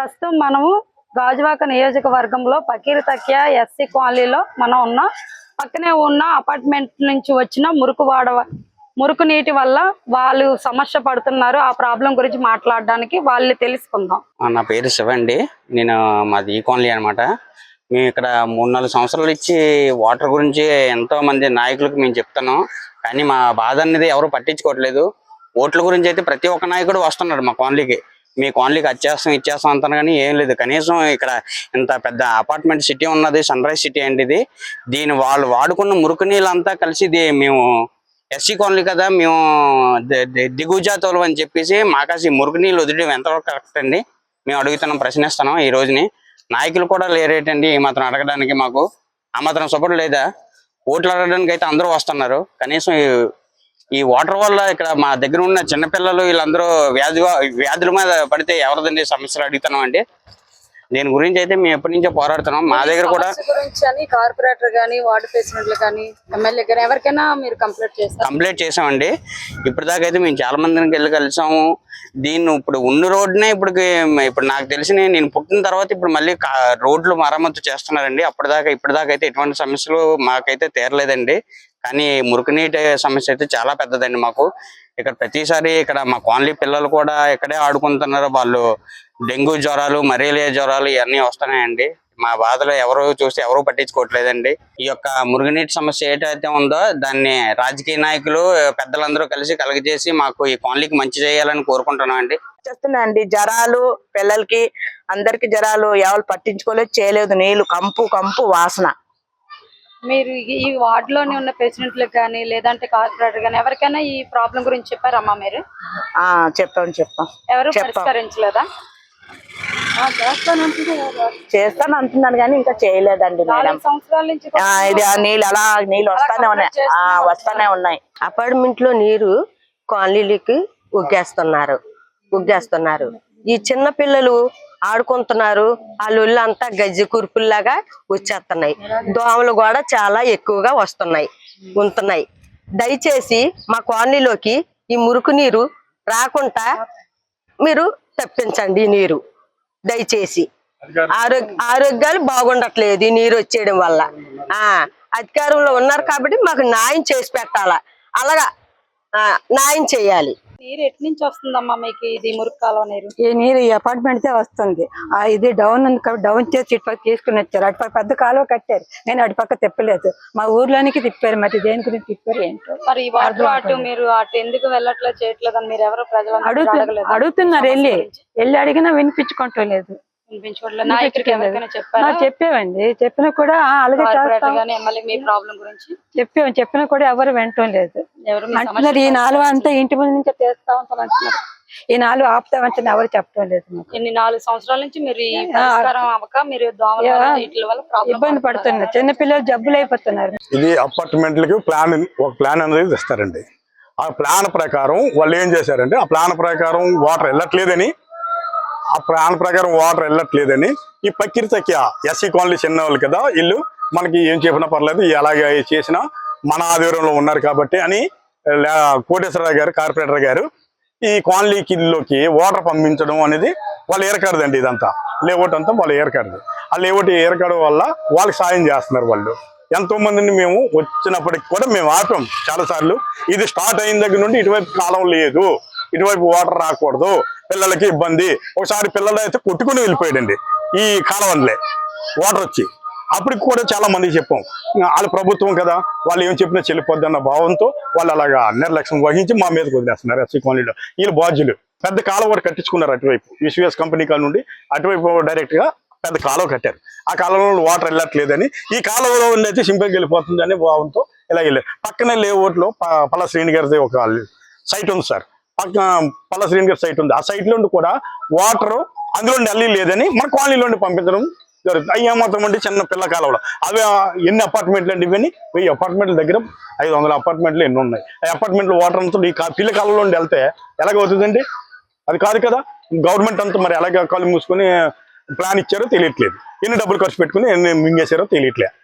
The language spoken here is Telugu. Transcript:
ప్రస్తుతం మనము గాజువాక నియోజకవర్గంలో పకీర్ తక్యా ఎస్సీ కాలనీలో మనం ఉన్నాం. పక్కనే ఉన్న అపార్ట్మెంట్ నుంచి వచ్చిన మురుకు వాడ మురుకు నీటి వల్ల వాళ్ళు సమస్య పడుతున్నారు. ఆ ప్రాబ్లం గురించి మాట్లాడడానికి వాళ్ళు తెలుసుకుందాం. నా పేరు శివ అండి నేను మాది ఈ కాలనీ అనమాట మేము ఇక్కడ మూడు నాలుగు సంవత్సరాలు ఇచ్చి వాటర్ గురించి ఎంతో మంది నాయకులకు మేము చెప్తున్నాం. కానీ మా బాధ అనేది ఎవరు పట్టించుకోవట్లేదు. ఓట్ల గురించి అయితే ప్రతి ఒక్క నాయకుడు వస్తున్నాడు మా కాలనీకి. మీ ఓన్లీ వచ్చేస్తాం ఇచ్చేస్తాం అంటాను కానీ ఏం లేదు. కనీసం ఇక్కడ ఇంత పెద్ద అపార్ట్మెంట్ సిటీ ఉన్నది సన్ రైజ్ సిటీ అండి ఇది. దీని వాళ్ళు వాడుకున్న మురుకు నీళ్ళంతా కలిసి ఇది మేము ఎస్సీ కాలనీ కదా మేము దిగుజాతోలు అని చెప్పేసి మాకాసి మురుగు నీళ్ళు వదిలేయడం ఎంతవరకు కరెక్ట్ అండి? మేము అడుగుతున్నాం ప్రశ్నిస్తున్నాం ఈ రోజుని. నాయకులు కూడా లేరేటండి ఈ మాత్రం అడగడానికి మాకు. ఆ మాత్రం సపోర్ట్ లేదా? ఓట్లు అడగడానికి అయితే అందరూ వస్తున్నారు. కనీసం ఈ- వాటర్ వల్ల ఇక్కడ మా దగ్గర ఉన్న చిన్నపిల్లలు వీళ్ళందరూ వ్యాధి వ్యాధుల మీద పడితే ఎవరిదండి సమస్యలు అడుగుతున్నాం అండి? దీని గురించి అయితే మేము ఎప్పటి నుంచో పోరాడుతున్నాం. మా దగ్గర కూడా గురించి కార్పొరేటర్ గానీ వార్డు ప్రెసిడెంట్లు కానీ ఎమ్మెల్యే కానీ ఎవరికైనా మీరు కంప్లీట్ చేస్తారు? కంప్లీట్ చేసామండి ఇప్పుడు దాకా అయితే మేము చాలా మందికి వెళ్ళి కలిసాము. దీన్ని ఇప్పుడు ఉన్న రోడ్డునే ఇప్పుడు ఇప్పుడు నాకు తెలిసి నేను పుట్టిన తర్వాత ఇప్పుడు మళ్ళీ రోడ్లు మరమ్మతు చేస్తున్నారండి. అప్పటిదాకా ఇప్పటిదాకా అయితే ఎటువంటి సమస్యలు మాకైతే తీరలేదండి. కానీ మురుగునీటి సమస్య అయితే చాలా పెద్దదండి మాకు. ఇక్కడ ప్రతిసారి ఇక్కడ మా కాలనీ పిల్లలు కూడా ఇక్కడే ఆడుకుంటున్నారు. వాళ్ళు డెంగ్యూ జ్వరాలు మలేరియా జ్వరాలు ఇవన్నీ వస్తున్నాయండి. మా బాధలు ఎవరు చూసి ఎవరు పట్టించుకోవట్లేదండి. ఈ యొక్క మురుగునీటి సమస్య ఏదైతే ఉందో దాన్ని రాజకీయ నాయకులు పెద్దలందరూ కలిసి కలగజేసి మాకు ఈ కాలనీకి మంచి చేయాలని కోరుకుంటున్నాం అండి. వచ్చేస్తున్నాయండి జ్వరాలు పిల్లలకి అందరికి జ్వరాలు ఎవరు పట్టించుకోలేదు. చేయలేదు. నీళ్ళు కంపు కంపు వాసన. మీరు ఈ- వార్డులోనే ఉన్న ప్రెసిడెంట్లకు కానీ లేదంటే కార్పొరేటర్ కానీ ఎవరికైనా ఈ ప్రాబ్లం గురించి చెప్పారమ్మా మీరు? ఆ చెప్పాం చెప్పాం. ఎవరు. పరిష్కరించలేదా? చేస్తాను అంటున్నాను కానీ ఇంకా చేయలేదండి మేడం. నాలుగు సంవత్సరాల నుంచి ఆ, ఇది ఆ నీళ్ళు అలా నీళ్ళు వస్తానే ఉన్నాయి. ఆ వస్తానే ఉన్నాయి. అపార్ట్మెంట్లో నీరు కాలనీలకి ఉగ్గేస్తున్నారు. ఉగ్గేస్తున్నారు. ఈ చిన్న పిల్లలు ఆడుకుంటున్నారు. ఆ లొల్లు అంతా గజ్జి కురుపుల్లాగా వచ్చేస్తున్నాయి దోమలు కూడా చాలా ఎక్కువగా వస్తున్నాయి ఉంటున్నాయి. దయచేసి మా కాలనీలోకి ఈ మురుకు నీరు రాకుండా మీరు తప్పించండి ఈ నీరు. దయచేసి. ఆరోగ్య ఆరోగ్యాలు బాగుండట్లేదు ఈ నీరు వచ్చేయడం వల్ల. ఆ అధికారంలో ఉన్నారు కాబట్టి మాకు న్యాయం చేసి పెట్టాలా. అలాగా న్యాయం చేయాలి. నీరు ఎటు నుంచి వస్తుందమ్మా మీకు ఇది మురుగు కాలువ నీరు? ఈ నీరు ఈ అపార్ట్మెంట్ వస్తుంది. ఆ ఇది డౌన్ ఉంది కాబట్టి డౌన్ చేసి ఇటుపక్క తీసుకుని వచ్చారు. అటుపక్క పెద్ద కాలువ కట్టారు. నేను అటుపక్క తిప్పలేదు. మా ఊర్లోనికి తిప్పారు. మరి దేని గురించి తిప్పారు ఏంటో మరి ఈ వాటర్ అటు మీరు అటు ఎందుకు వెళ్ళట్లేదు చేయట్లేదు అని మీరు ఎవరు ప్రజలందరూ అడుగుతు అడగలేదు? అడుగుతున్నారు వెళ్ళి. వెళ్ళి అడిగినా వినిపించుకోవట్లేదు. చెప్పామండి చెప్పినా కూడా అలాగే చెప్పాము చెప్పినా కూడా ఎవరు వినటం లేదు. అంటున్నారు ఈ నాలుగు అంతా ఇంటి ముందు నుంచి తీస్తా ఉంటాం అంటున్నారు. ఈ నాలుగు ఆపుతామంటే ఎవరు చెప్పడం లేదు నాలుగు సంవత్సరాల నుంచి మీరు అవ్వక మీరు ఇబ్బంది పడుతున్నారు. చిన్న పిల్లలు జబ్బులు అయిపోతున్నారు. ఇది అపార్ట్మెంట్లకి ప్లాన్ ఒక ప్లాన్ అనేది ఇస్తారండి. ఆ ప్లాన్ ప్రకారం వాళ్ళు ఏం చేశారంటే ఆ ప్లాన్ ప్రకారం వాటర్ వెళ్ళట్లేదని ఆ ప్లాన్ ప్రకారం వాటర్ వెళ్ళట్లేదని ఈ పక్కిరి తక్కియ ఎస్సీ కాలనీ చిన్న వాళ్ళు కదా వీళ్ళు మనకి ఏం చెప్పినా పర్లేదు ఎలాగ చేసినా మన ఆధ్వర్యంలో ఉన్నారు కాబట్టి అని కోటేశ్వరరావు గారు కార్పొరేటర్ గారు ఈ కాలనీకిలోకి వాటర్ పంపించడం అనేది వాళ్ళు ఏరకాడదండి ఇదంతా. లేఅవుట్ అంతా వాళ్ళు ఏరకాడదు ఆ లేఅవుట్ ఏరకాడడం వల్ల వాళ్ళకి సాయం చేస్తున్నారు వాళ్ళు. ఎంతో మందిని మేము వచ్చినప్పటికి కూడా మేము ఆపాం చాలా సార్లు ఇది స్టార్ట్ అయిన దగ్గర నుండి ఇటువైపు కాలం లేదు. ఇటువైపు వాటర్ రాకూడదు. పిల్లలకి ఇబ్బంది. ఒకసారి పిల్లలు అయితే కొట్టుకుని వెళ్ళిపోయాడండి ఈ కాలవన్లే. వాటర్ వచ్చి అప్పటికి కూడా చాలా మంది చెప్పాం. వాళ్ళ ప్రభుత్వం కదా వాళ్ళు ఏం చెప్పినా చెల్లిపోద్ది అన్న భావంతో వాళ్ళు అలాగా నిర్లక్ష్యం వహించి మా మీదకి వదిలేస్తున్నారు ఎస్సీ కాలనీలో. వీళ్ళు బాధ్యులు. పెద్ద కాలువ కూడా కట్టించుకున్నారు అటువైపు. విశ్వస్ కంపెనీ కాడ నుండి అటువైపు డైరెక్ట్గా పెద్ద కాలువ కట్టారు. ఆ కాలంలో వాటర్ వెళ్ళట్లేదని ఈ కాలువలో అయితే సింపుల్గా వెళ్ళిపోతుంది అనే భావంతో ఇలా వెళ్ళారు. పక్కనే లేఅవుట్లో పల్ల శ్రీని గారిది ఒక సైట్ ఉంది సార్. పక్క పల్ల శ్రీనిగారి సైట్ ఉంది. ఆ సైట్ నుండి కూడా వాటర్ అందులో అల్లి లేదని మన కాలనీలోండి పంపించడం జరుగుతుంది. అవి ఏమాత్రం అంటే చిన్న పిల్ల కాలువలో అవి ఎన్ని అపార్ట్మెంట్లు అండి ఇవన్నీ? వెయ్యి అపార్ట్మెంట్ల దగ్గర ఐదు వందల అపార్ట్మెంట్లు ఎన్ని ఉన్నాయి. ఆ అపార్ట్మెంట్లు వాటర్ అంతా ఈ పిల్ల కాలువలో నుండి వెళ్తే ఎలాగవుతుందండి? అది కాదు కదా? గవర్నమెంట్ అంతా మరి ఎలాగ కాలు మూసుకొని ప్లాన్ ఇచ్చారో తెలియట్లేదు. ఎన్ని డబ్బులు ఖర్చు పెట్టుకుని ఎన్ని మింగేశారో తెలియట్లేదు.